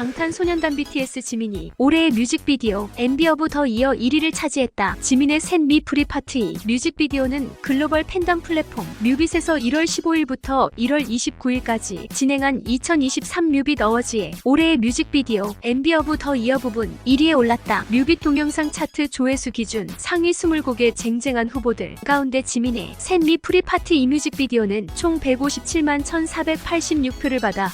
방탄소년단 BTS 지민이 올해의 뮤직비디오 MB 어브 더 이어 1위를 차지했다. 지민의 샌미 프리 파트 2 뮤직비디오는 글로벌 팬덤 플랫폼 뮤빗에서 1월 15일부터 1월 29일까지 진행한 2023 뮤빗 어워즈의 올해의 뮤직비디오 MB 어브 더 이어 부분 1위에 올랐다. 뮤빗 동영상 차트 조회수 기준 상위 20곡의 쟁쟁한 후보들 가운데 지민의 샌미 프리 파트 2 뮤직비디오는 총 157만 1486표를 받아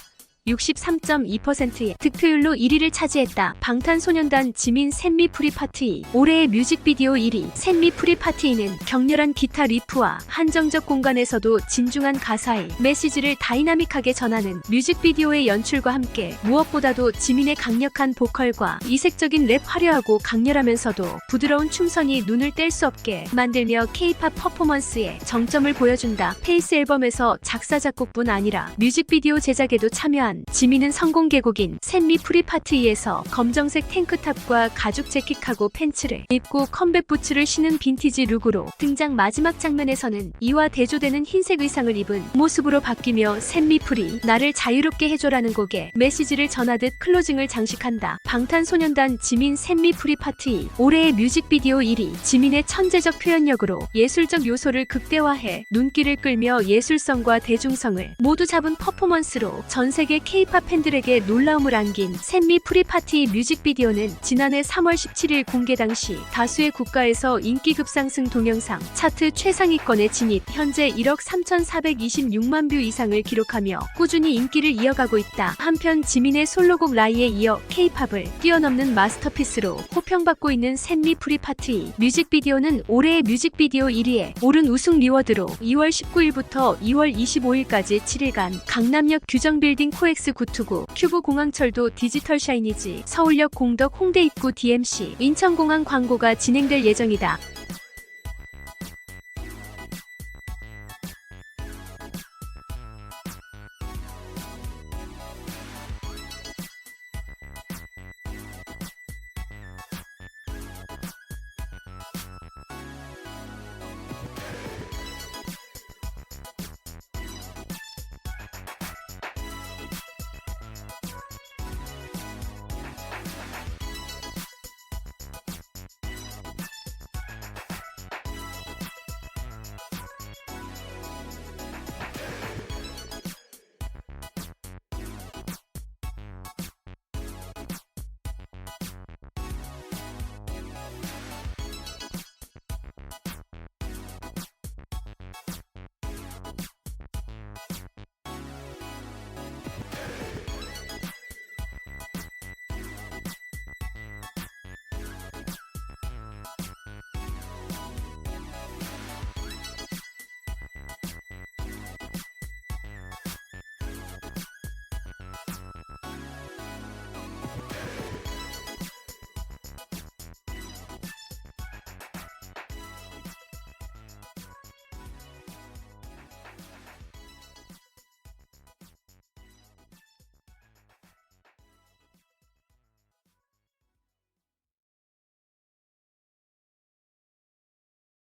63.2%의 득표율로 1위를 차지했다. 방탄소년단 지민 샌미 프리 파트 2 올해의 뮤직비디오 1위 샌미 프리 파트 2는 격렬한 기타 리프와 한정적 공간에서도 진중한 가사의 메시지를 다이나믹하게 전하는 뮤직비디오의 연출과 함께 무엇보다도 지민의 강력한 보컬과 이색적인 랩 화려하고 강렬하면서도 부드러운 춤선이 눈을 뗄 수 없게 만들며 K-팝 퍼포먼스에 정점을 보여준다. 페이스 앨범에서 작사 작곡뿐 아니라 뮤직비디오 제작에도 참여한 지민은 성공 계곡인 샌미 프리 파트 2에서 검정색 탱크탑과 가죽 재킷하고 팬츠를 입고 컴백 부츠를 신은 빈티지 룩으로 등장 마지막 장면에서는 이와 대조되는 흰색 의상을 입은 모습으로 바뀌며 샌미 프리 나를 자유롭게 해줘라는 곡에 메시지를 전하듯 클로징을 장식한다. 방탄소년단 지민 샌미 프리 파트 2 올해의 뮤직비디오 1위 지민의 천재적 표현력으로 예술적 요소를 극대화해 눈길을 끌며 예술성과 대중성을 모두 잡은 퍼포먼스로 전 세계 K-팝 팬들에게 놀라움을 안긴 샌미 프리파티 뮤직비디오는 지난해 3월 17일 공개 당시 다수의 국가에서 인기 급상승 동영상 차트 최상위권에 진입 현재 1억 3,426만 뷰 이상을 기록하며 꾸준히 인기를 이어가고 있다. 한편 지민의 솔로곡 라이에 이어 K-팝을 뛰어넘는 마스터피스로 호평받고 있는 샌미 프리파트 2 뮤직비디오는 올해의 뮤직비디오 1위에 오른 우승 리워드로 2월 19일부터 2월 25일까지 7일간 강남역 규정빌딩 코엑 스 929, 큐브 공항철도 디지털 샤이니지, 서울역 공덕 홍대 입구 DMC, 인천공항 광고가 진행될 예정이다.